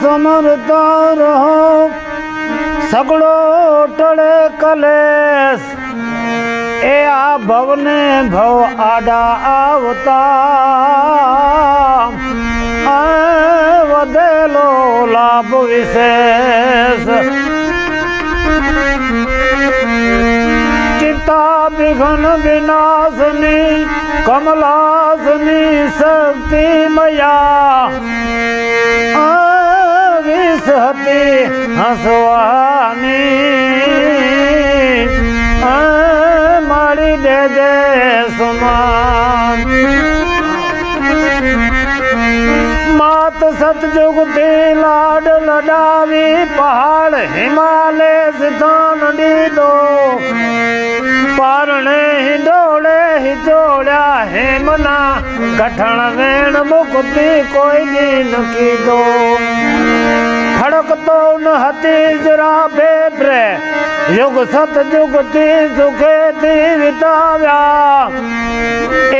સમરતા રહો સગડો ટળે કલેશ એ આ ભવને ભવ આડા આવતા વધેલો લાભ વિશેષ ચિતા વિઘન વિનાશની કમલાસની શક્તિ મયા વિષ હતી હસવાની આ મારી દેજે સમાન માત સતજુગથી લાડ લડાવી પહાડ હિમાલય સિદ્ધાન દીધો પારણે હિંડોળે હિચોડ્યા હેમના ગઠણ વેણ મુક્તિ કોઈ દિન કીધો ખડકતો ન હતી જરા બેબ્રે યુગ સતયુગથી સુખેથી વિતાવ્યા.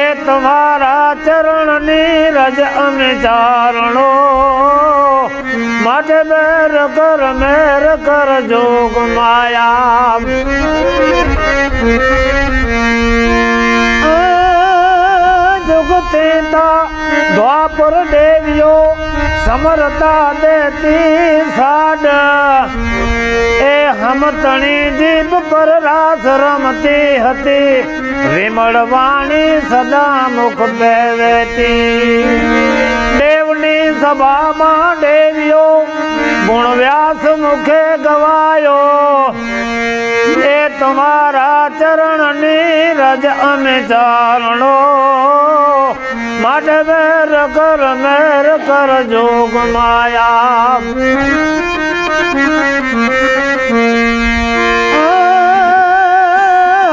એ તમારા ચરણની રજ અમે ચારણો માટે બેર કર, મેર કર જોગ માયા. જુગતીતા દ્વાપર દેવીઓ સમરતા દેતી સાડ. એ હમતણી જીભ પર રાસ રમતી હતી. વિમળ વાણી સદા મુખ પહેરેતી. દેવની સભામાં દેવીઓ ગુણ વ્યાસ મુખે ગવાયો. એ તમારા ચરણની રજ અમે ચારણો. માટે વેર કર મેર કર જોગ માયા.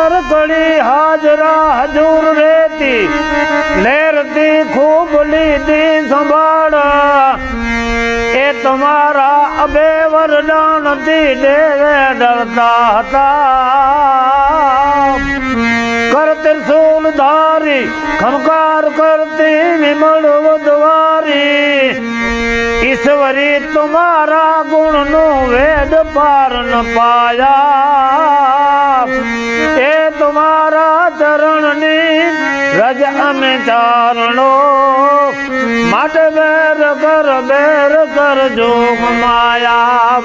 હરકડી હાજરા હજુર રેતી લેરતી ખૂબ લીધી સંભાળ. એ તમારા અબે વરદાનથી દેવે ડરતા હતા. કર ત્રિશૂલ ધારી ખમકાર કરતી વિમળ વધવારી ઈશ્વરી, તમારા ગુણનું વેદ પાર ન પાયા. એ તમારા ચરણની રજ અમે ચારણો. માટે બેર કર બેર કર જોગ માયા.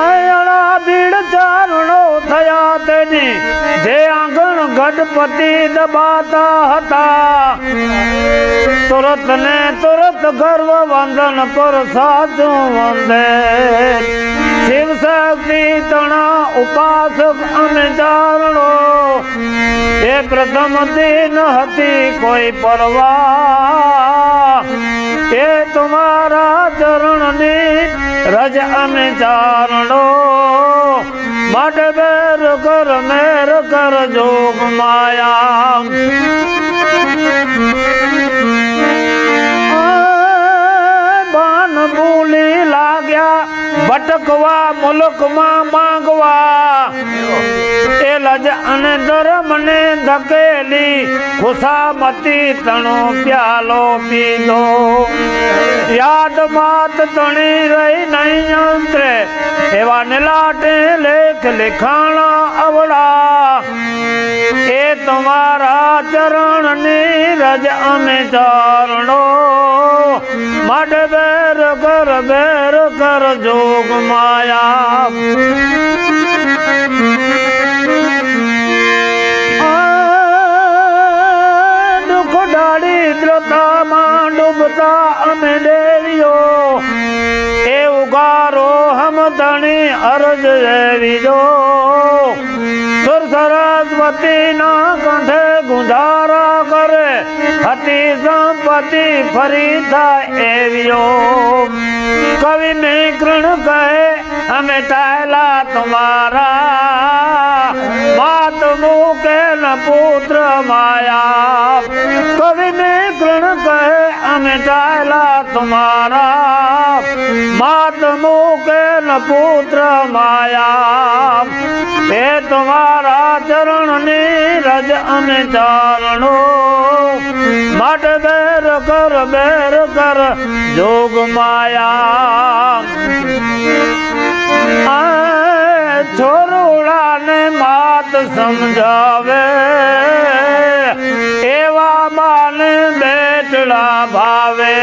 આયણા જે આંગણ ગણપતિ દબાતા હતા તુરત ને તુરત ગર્વ વંદન પર સાચું વંદે. શિવ શક્તિ તણા ઉપાસક અને ચારણો એ પ્રથમ દિન હતી કોઈ પરવા. એ તમારા ચરણની રજ અમે ચારણો મેર જોગ માયા. બાન બોલી લાગ્યા ભટકવા મુલકમાં માંગવા. લજ અને ધર્મને ધકેલી ખુશામતી તણો પ્યાલો પીધો. યાદ માત તણી રહી નહીં અંતરે એવા નિલાટે લેખ લેખાણા અવળા. એ તમારા ચરણની રજ અમે ચરણો. મડ બેર કર બેર કર જોગ માયા. ગુંધારા કરે, હતી સંપત્તિ ફરી થાય એવીઓ. કવિ કૃણ કહે, અમે ટાયલા તમારા. માત મૂકે ન પુત્ર માયા. કવિ કૃણ કહે અમે ટાયલા તમારા માત મૂકે ન પુત્ર માયા. એ તમારા ચરણની રજ અને ચારણો માટે બેર કર બેર કર, જોગ માયા. છોરુડા ને માત સમજાવે. બેટડા ભાવે.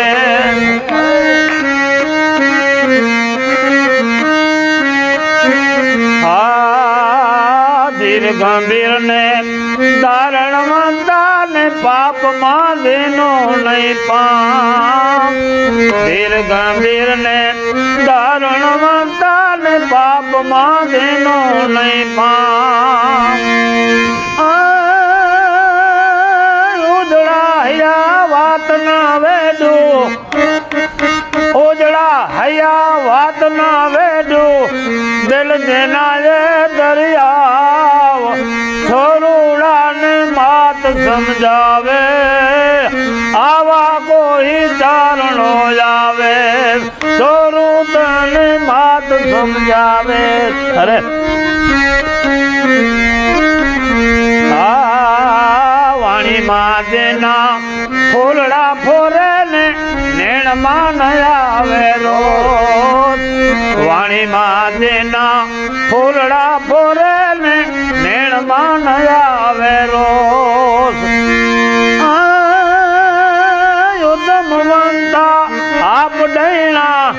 ગંભીર ને ધારણ મંતા ને પાપમાં દેનો નહીં પામ. ધીર ગંભીર ને ધારણ મંતા ને પાપમાં દેનો નહીં પામ. જેના એ દરિયા છોરુડા માત સમજાવે. આવા કોઈ ચારણો આવે છોરું માત સમજાવે. અરે. વાણી જેના ફૂલડા ફોરે ને નેણમાં ન આવે રોજ. વાણી માતેના ફૂલડા ફોરે ને નેણમાં ન આવે રોજ. યુદ્ધમવંતા આપ ડૈણા,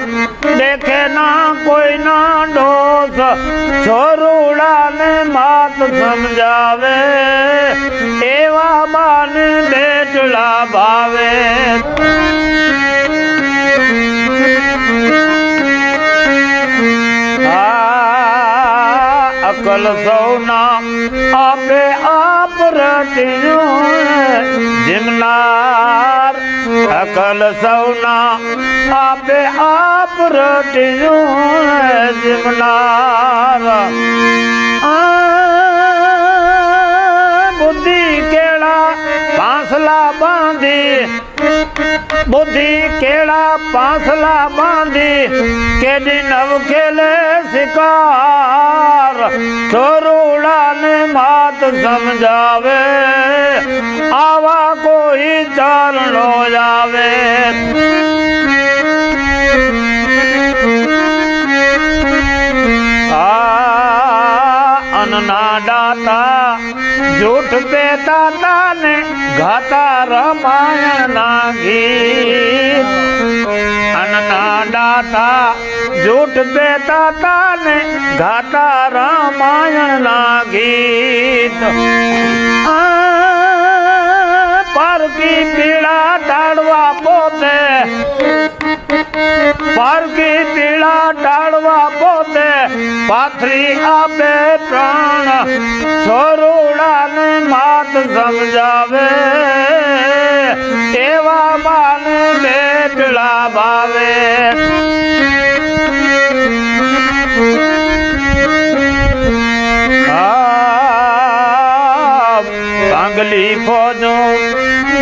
દેખે ના કોઈ ના ડોસ છોરુડા ને માત સમજાવે, એવા બાન બેટલા ભાવે. અકલ સૌના આપે આપ રટ્યું જીમનાર. આ બુદ્ધિ કેળા પાંસલા બાંધી, બુદ્ધિ કેળા પાંસલા બાંધી કેડી નવ ખેલે શિકાર. છોરુડા ને માત સમજાવે. આવા દાતા જૂઠ પે દાતા ને ગાતા રામાયણ ગીત પારકી પીળા ટાળવા પોતે, પારકી પીળા ટાળવા પોતે પાથરી આપે પ્રાણ છોરુડા ને માત સમજાવે. એવા માન બેટલા ભાવે? આ પાંગલી ફોજો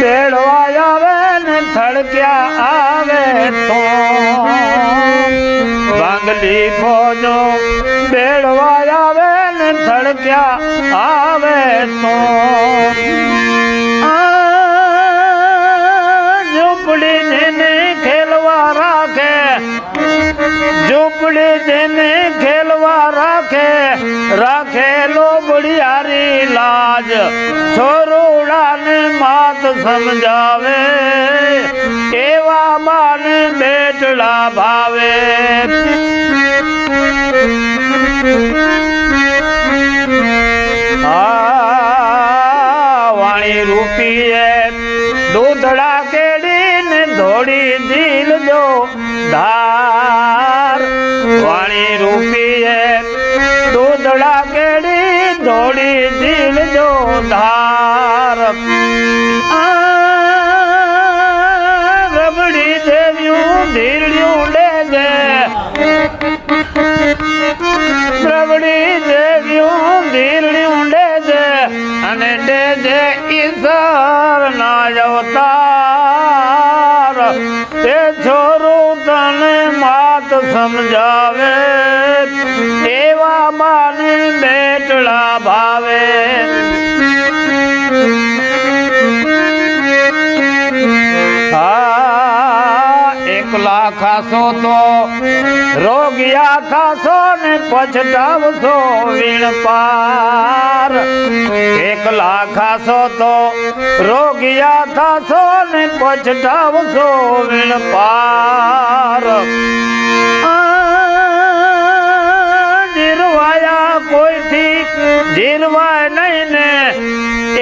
બેડવા આવે ને થડક્યા આવે તો. બાંગલી ફોજો બેડવા આવે ને થડક્યા આવે તો. ઝૂંપડી જેને ખેલવા રાખે, ઝૂંપડી જેને ખેલવા રાખે રાખે લોબડિયારી લાજ છોરુડાને માત સમજાવે, એવા બાન બેટલા ભાવે. ડેજે ઈશ્વર ના અવતાર. તને માત સમજાવે એવા બાને બેટળા ભાવે. ખાશો તો રોગિયા ખાશો ને પછતાવશો વીણ પાર. એકલા ખાશો તો રોગિયા ખાશો ને પછતાવશો વીણ પાર. જીરવાયા કોઈથી જીરવાય નહીં ને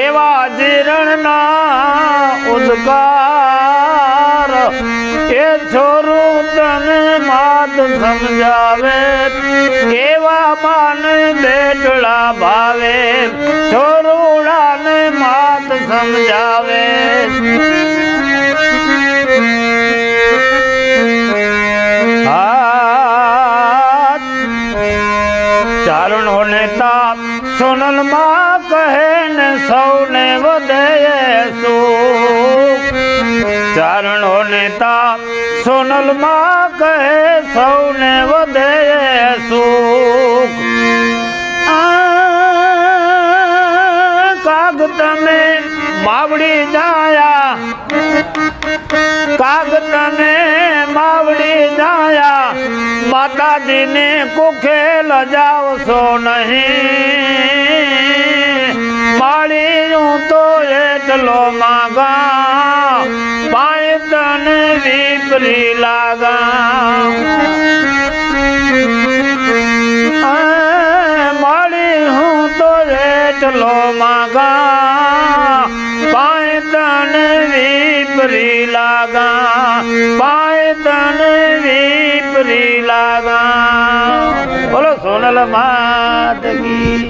એવા જીરણના ઉદકાર એ છોરું તને માત સમજાવે, કેવા માન બેટળા ભાવે છોરુડાને માત સમજાવે. હાથ ચારણો ને તાપ સોનલમાં કહે ને સૌને વધે સુ ચારણો ને તાપ સોનલ કહે સૌને વધે સુખ. કાગ તમે માવડી જાયા. કાગ તમે માવડી જાયા. માતાજીને કુખે લજાવશો નહીં. માળીયું તો એટલો માગા. વિપરી લાગા. માળી હું તો રેટલો માગા. પાય તન વિપરી લાગા. પાય તન વિપરી લાગા. બોલો સોનલ માત કી